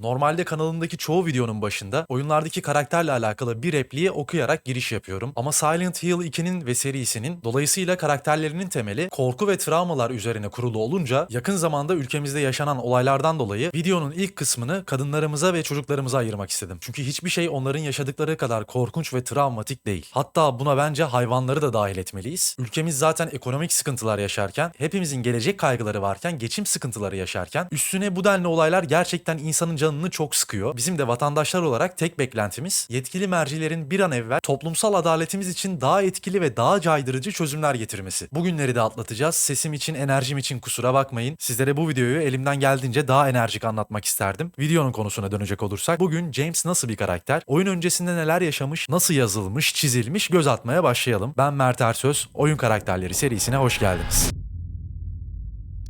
Normalde kanalımdaki çoğu videonun başında oyunlardaki karakterle alakalı bir repliği okuyarak giriş yapıyorum. Ama Silent Hill 2'nin ve serisinin dolayısıyla karakterlerinin temeli korku ve travmalar üzerine kurulu olunca yakın zamanda ülkemizde yaşanan olaylardan dolayı videonun ilk kısmını kadınlarımıza ve çocuklarımıza ayırmak istedim. Çünkü hiçbir şey onların yaşadıkları kadar korkunç ve travmatik değil. Hatta buna bence hayvanları da dahil etmeliyiz. Ülkemiz zaten ekonomik sıkıntılar yaşarken, hepimizin gelecek kaygıları varken, geçim sıkıntıları yaşarken üstüne bu denli olaylar gerçekten insanın canını çok sıkıyor. Bizim de vatandaşlar olarak tek beklentimiz yetkili mercilerin bir an evvel toplumsal adaletimiz için daha etkili ve daha caydırıcı çözümler getirmesi. Bugünleri de atlatacağız. Sesim için, enerjim için kusura bakmayın. Sizlere bu videoyu elimden geldiğince daha enerjik anlatmak isterdim. Videonun konusuna dönecek olursak bugün James nasıl bir karakter? Oyun öncesinde neler yaşamış? Nasıl yazılmış, çizilmiş? Göz atmaya başlayalım. Ben Mert Ersöz. Oyun karakterleri serisine hoş geldiniz.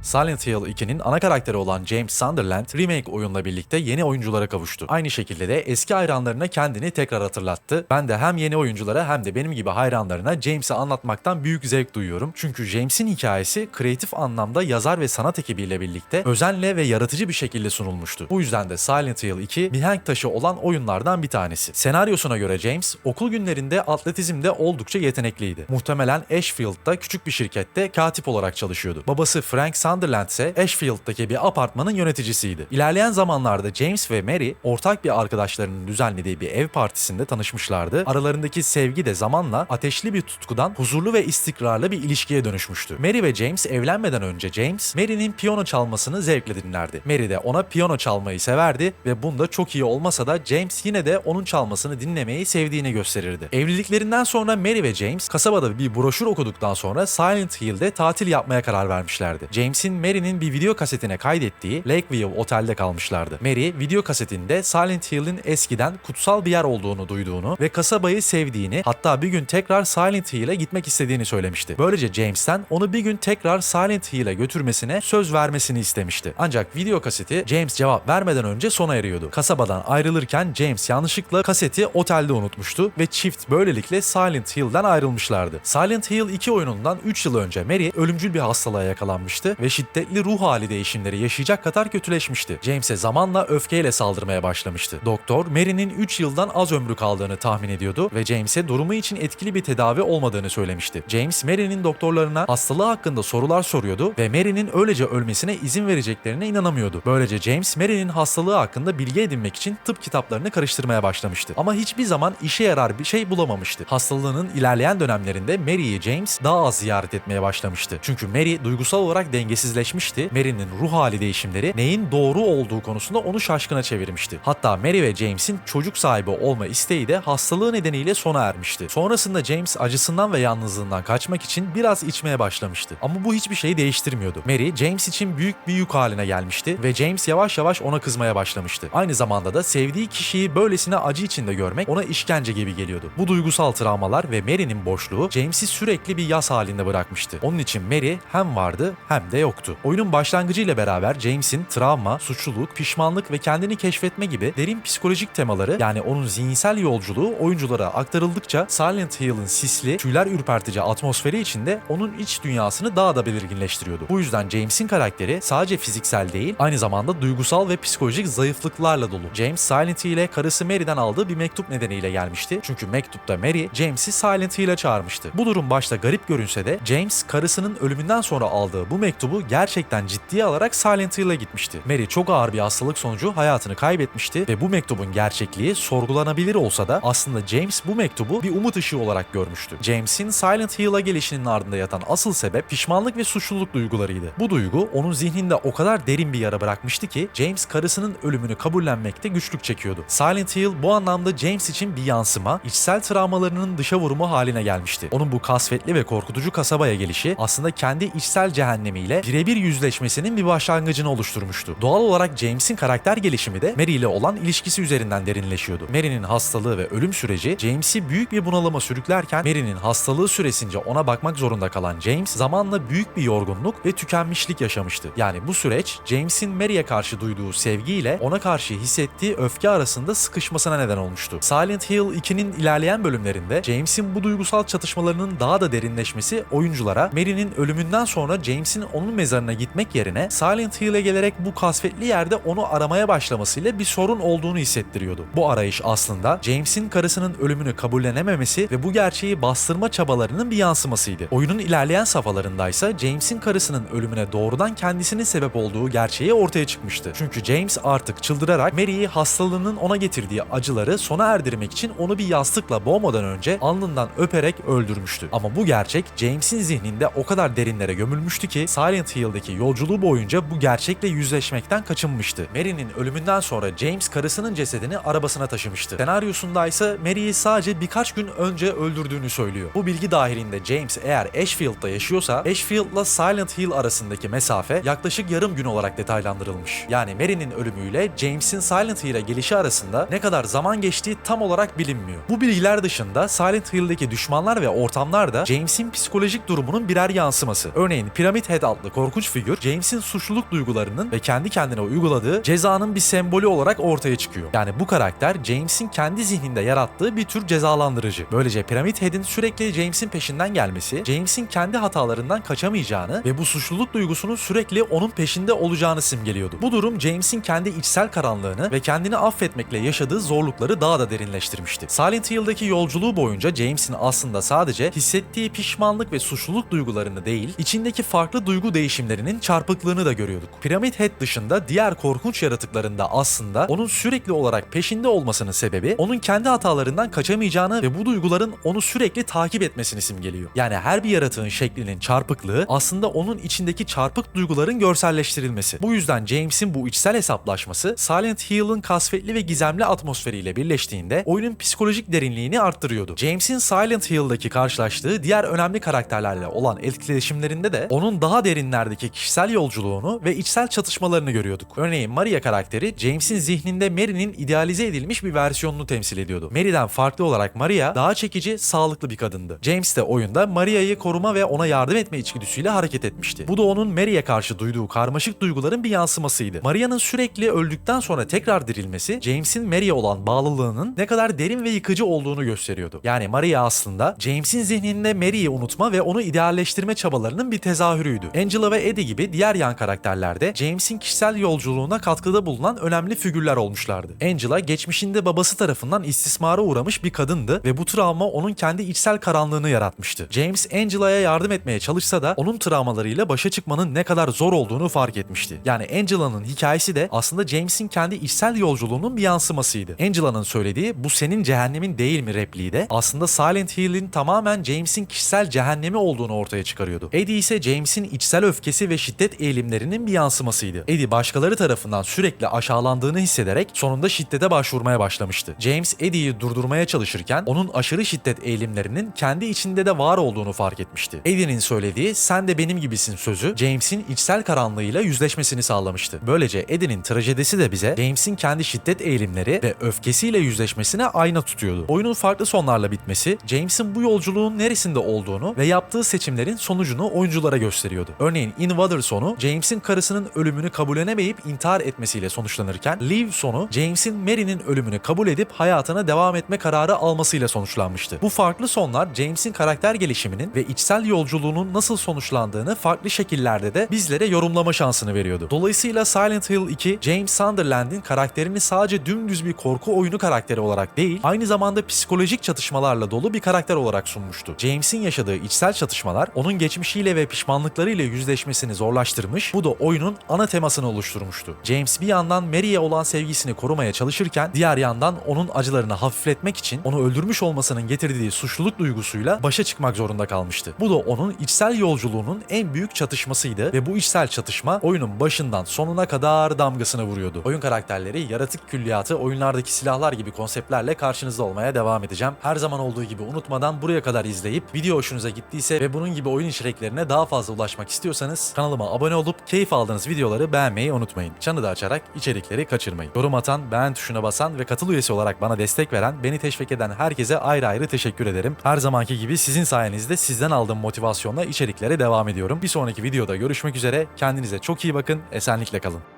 Silent Hill 2'nin ana karakteri olan James Sunderland remake oyunla birlikte yeni oyunculara kavuştu. Aynı şekilde de eski hayranlarına kendini tekrar hatırlattı. Ben de hem yeni oyunculara hem de benim gibi hayranlarına James'i anlatmaktan büyük zevk duyuyorum. Çünkü James'in hikayesi kreatif anlamda yazar ve sanat ekibiyle birlikte özenle ve yaratıcı bir şekilde sunulmuştu. Bu yüzden de Silent Hill 2 mihenk taşı olan oyunlardan bir tanesi. Senaryosuna göre James okul günlerinde atletizmde oldukça yetenekliydi. Muhtemelen Ashfield'da küçük bir şirkette katip olarak çalışıyordu. Babası Frank Sunderland ise Ashfield'daki bir apartmanın yöneticisiydi. İlerleyen zamanlarda James ve Mary ortak bir arkadaşlarının düzenlediği bir ev partisinde tanışmışlardı. Aralarındaki sevgi de zamanla ateşli bir tutkudan huzurlu ve istikrarlı bir ilişkiye dönüşmüştü. Mary ve James evlenmeden önce James, Mary'nin piyano çalmasını zevkle dinlerdi. Mary de ona piyano çalmayı severdi ve bunda çok iyi olmasa da James yine de onun çalmasını dinlemeyi sevdiğini gösterirdi. Evliliklerinden sonra Mary ve James kasabada bir broşür okuduktan sonra Silent Hill'de tatil yapmaya karar vermişlerdi. James'in Mary'nin bir video kasetine kaydettiği Lakeview Otel'de kalmışlardı. Mary video kasetinde Silent Hill'in eskiden kutsal bir yer olduğunu duyduğunu ve kasabayı sevdiğini hatta bir gün tekrar Silent Hill'e gitmek istediğini söylemişti. Böylece James'ten onu bir gün tekrar Silent Hill'e götürmesine söz vermesini istemişti. Ancak video kaseti James cevap vermeden önce sona eriyordu. Kasabadan ayrılırken James yanlışlıkla kaseti otelde unutmuştu ve çift böylelikle Silent Hill'den ayrılmışlardı. Silent Hill 2 oyunundan 3 yıl önce Mary ölümcül bir hastalığa yakalanmıştı ve şiddetli ruh hali değişimleri yaşayacak kadar kötüleşmişti. James'e zamanla öfkeyle saldırmaya başlamıştı. Doktor Mary'nin 3 yıldan az ömrü kaldığını tahmin ediyordu ve James'e durumu için etkili bir tedavi olmadığını söylemişti. James Mary'nin doktorlarına hastalığı hakkında sorular soruyordu ve Mary'nin öylece ölmesine izin vereceklerine inanamıyordu. Böylece James Mary'nin hastalığı hakkında bilgi edinmek için tıp kitaplarını karıştırmaya başlamıştı. Ama hiçbir zaman işe yarar bir şey bulamamıştı. Hastalığının ilerleyen dönemlerinde Mary'i James daha az ziyaret etmeye başlamıştı. Çünkü Mary duygusal olarak dengesizleşmişti. Mary'nin ruh hali değişimleri neyin doğru olduğu konusunda onu şaşkına çevirmişti. Hatta Mary ve James'in çocuk sahibi olma isteği de hastalığı nedeniyle sona ermişti. Sonrasında James acısından ve yalnızlığından kaçmak için biraz içmeye başlamıştı. Ama bu hiçbir şeyi değiştirmiyordu. Mary James için büyük bir yük haline gelmişti ve James yavaş yavaş ona kızmaya başlamıştı. Aynı zamanda da sevdiği kişiyi böylesine acı içinde görmek ona işkence gibi geliyordu. Bu duygusal travmalar ve Mary'nin boşluğu James'i sürekli bir yas halinde bırakmıştı. Onun için Mary hem vardı hem de yoktu. Oyunun başlangıcıyla beraber James'in travma, suçluluk, pişmanlık ve kendini keşfetme gibi derin psikolojik temaları yani onun zihinsel yolculuğu oyunculara aktarıldıkça Silent Hill'in sisli, tüyler ürpertici atmosferi içinde onun iç dünyasını daha da belirginleştiriyordu. Bu yüzden James'in karakteri sadece fiziksel değil, aynı zamanda duygusal ve psikolojik zayıflıklarla dolu. James Silent Hill'e karısı Mary'den aldığı bir mektup nedeniyle gelmişti. Çünkü mektupta Mary James'i Silent Hill'e çağırmıştı. Bu durum başta garip görünse de James karısının ölümünden sonra aldığı bu mektubu gerçekten ciddiye alarak Silent Hill'e gitmişti. Mary çok ağır bir hastalık sonucu hayatını kaybetmişti ve bu mektubun gerçekliği sorgulanabilir olsa da aslında James bu mektubu bir umut ışığı olarak görmüştü. James'in Silent Hill'a gelişinin ardında yatan asıl sebep pişmanlık ve suçluluk duygularıydı. Bu duygu onun zihninde o kadar derin bir yara bırakmıştı ki James karısının ölümünü kabullenmekte güçlük çekiyordu. Silent Hill bu anlamda James için bir yansıma, içsel travmalarının dışa vurumu haline gelmişti. Onun bu kasvetli ve korkutucu kasabaya gelişi aslında kendi içsel cehennemiyle birebir yüzleşmesinin bir başlangıcını oluşturmuştu. Doğal olarak James'in karakter gelişimi de Mary ile olan ilişkisi üzerinden derinleşiyordu. Mary'nin hastalığı ve ölüm süreci James'i büyük bir bunalıma sürüklerken Mary'nin hastalığı süresince ona bakmak zorunda kalan James zamanla büyük bir yorgunluk ve tükenmişlik yaşamıştı. Yani bu süreç James'in Mary'e karşı duyduğu sevgiyle ona karşı hissettiği öfke arasında sıkışmasına neden olmuştu. Silent Hill 2'nin ilerleyen bölümlerinde James'in bu duygusal çatışmalarının daha da derinleşmesi oyunculara Mary'nin ölümünden sonra James'in onun mezarına gitmek yerine Silent Hill'e gelerek bu kasvetli yerde onu aramaya başlamasıyla bir sorun olduğunu hissettiriyordu. Bu arayış aslında James'in karısının ölümünü kabullenememesi ve bu gerçeği bastırma çabalarının bir yansımasıydı. Oyunun ilerleyen safhalarındaysa James'in karısının ölümüne doğrudan kendisinin sebep olduğu gerçeği ortaya çıkmıştı. Çünkü James artık çıldırarak Mary'i hastalığının ona getirdiği acıları sona erdirmek için onu bir yastıkla boğmadan önce alnından öperek öldürmüştü. Ama bu gerçek James'in zihninde o kadar derinlere gömülmüştü ki Silent Hill'deki yolculuğu boyunca bu gerçekle yüzleşmekten kaçınmıştı. Mary'nin ölümünden sonra James karısının cesedini arabasına taşımıştı. Senaryosunda ise Mary'i sadece birkaç gün önce öldürdüğünü söylüyor. Bu bilgi dahilinde James eğer Ashfield'da yaşıyorsa Ashfield'la Silent Hill arasındaki mesafe yaklaşık yarım gün olarak detaylandırılmış. Yani Mary'nin ölümüyle James'in Silent Hill'e gelişi arasında ne kadar zaman geçtiği tam olarak bilinmiyor. Bu bilgiler dışında Silent Hill'deki düşmanlar ve ortamlar da James'in psikolojik durumunun birer yansıması. Örneğin Pyramid Head adlı korkunç figür James'in suçluluk duygularının ve kendi kendine uyguladığı cezanın bir sembolü olarak ortaya çıkıyor. Yani bu karakter James'in kendi zihninde yarattığı bir tür cezalandırıcı. Böylece Pyramid Head'in sürekli James'in peşinden gelmesi, James'in kendi hatalarından kaçamayacağını ve bu suçluluk duygusunun sürekli onun peşinde olacağını simgeliyordu. Bu durum James'in kendi içsel karanlığını ve kendini affetmekle yaşadığı zorlukları daha da derinleştirmişti. Silent Hill'deki yolculuğu boyunca James'in aslında sadece hissettiği pişmanlık ve suçluluk duygularını değil, içindeki farklı duygu değişimlerinin çarpıklığını da görüyorduk. Pyramid Head dışında diğer korkunç yaratıkların da aslında onun sürekli olarak peşinde olmasının sebebi onun kendi hatalarından kaçamayacağını ve bu duyguların onu sürekli takip etmesini simgeliyor. Yani her bir yaratığın şeklinin çarpıklığı aslında onun içindeki çarpık duyguların görselleştirilmesi. Bu yüzden James'in bu içsel hesaplaşması Silent Hill'ın kasvetli ve gizemli atmosferiyle birleştiğinde oyunun psikolojik derinliğini arttırıyordu. James'in Silent Hill'daki karşılaştığı diğer önemli karakterlerle olan etkileşimlerinde de onun daha derinlerdeki kişisel yolculuğunu ve içsel çatışmalarını görüyorduk. Örneğin Maria karakteri James'in zihninde Mary'nin idealize edilmiş bir versiyonunu temsil ediyordu. Mary'den farklı olarak Maria daha çekici, sağlıklı bir kadındı. James de oyunda Maria'yı koruma ve ona yardım etme içgüdüsüyle hareket etmişti. Bu da onun Mary'e karşı duyduğu karmaşık duyguların bir yansımasıydı. Maria'nın sürekli öldükten sonra tekrar dirilmesi James'in Mary'e olan bağlılığının ne kadar derin ve yıkıcı olduğunu gösteriyordu. Yani Maria aslında James'in zihninde Mary'i unutma ve onu idealleştirme çabalarının bir tezahürüydü. Angela ve Eddie gibi diğer yan karakterlerde James'in kişisel yolculuğuna katkıda bulunan önemli figürler olmuşlardı. Angela geçmişinde babası tarafından istismara uğramış bir kadındı ve bu travma onun kendi içsel karanlığını yaratmıştı. James Angela'ya yardım etmeye çalışsa da onun travmalarıyla başa çıkmanın ne kadar zor olduğunu fark etmişti. Yani Angela'nın hikayesi de aslında James'in kendi içsel yolculuğunun bir yansımasıydı. Angela'nın söylediği bu senin cehennemin değil mi repliği de aslında Silent Hill'in tamamen James'in kişisel cehennemi olduğunu ortaya çıkarıyordu. Eddie ise James'in içsel öfkesi ve şiddet eğilimlerinin bir yansımasıydı. Eddie başkaları tarafından sürekli aşağılandığını hissederek sonunda şiddete başvurmaya başlamıştı. James Eddie'yi durdurmaya çalışırken onun aşırı şiddet eğilimlerinin kendi içinde de var olduğunu fark etmişti. Eddie'nin söylediği sen de benim gibisin sözü James'in içsel karanlığıyla yüzleşmesini sağlamıştı. Böylece Eddie'nin trajedisi de bize James'in kendi şiddet eğilimleri ve öfkesiyle yüzleşmesine ayna tutuyordu. Oyunun farklı sonlarla bitmesi James'in bu yolculuğun neresinde olduğunu ve yaptığı seçimlerin sonucunu oyunculara gösteriyordu. Örneğin In Water sonu James'in karısının ölümünü kabullenemeyip intihar etmesiyle sonuçlanırken Leave sonu James'in Mary'nin ölümünü kabul edip hayatına devam etme kararı almasıyla sonuçlanmıştı. Bu farklı sonlar James'in karakter gelişiminin ve içsel yolculuğunun nasıl sonuçlandığını farklı şekillerde de bizlere yorumlama şansını veriyordu. Dolayısıyla Silent Hill 2 James Sunderland'in karakterini sadece dümdüz bir korku oyunu karakteri olarak değil, aynı zamanda psikolojik çatışmalarla dolu bir karakter olarak sunmuştu. James'in yaşadığı içsel çatışmalar onun geçmişiyle ve pişmanlıklarıyla yüzleşmesini zorlaştırmış, bu da oyunun ana temasını oluşturmuştu. James bir yandan Mary'e olan sevgisini korumaya çalışırken diğer yandan onun acılarını hafifletmek için onu öldürmüş olmasının getirdiği suçluluk duygusuyla başa çıkmak zorunda kalmıştı. Bu da onun içsel yolculuğunun en büyük çatışmasıydı ve bu içsel çatışma oyunun başından sonuna kadar damgasını vuruyordu. Oyun karakterleri, yaratık külliyatı, oyunlardaki silahlar gibi konseptlerle karşınızda olmaya devam edeceğim. Her zaman olduğu gibi unutmadan buraya kadar izleyip video hoşunuza gittiyse ve bunun gibi oyun içeriklerine daha fazla ulaşmak istiyorsanız kanalıma abone olup keyif aldığınız videoları beğenmeyi unutmayın. Çanı da açarak içerikleri kaçırmayın. Yorum atan, beğen tuşuna basan ve katıl üyesi olarak bana destek veren, beni teşvik eden herkese ayrı ayrı teşekkür ederim. Her zamanki gibi sizin sayenizde sizden aldığım motivasyonla içeriklere devam ediyorum. Bir sonraki videoda görüşmek üzere. Kendinize çok iyi bakın. Esenlikle kalın.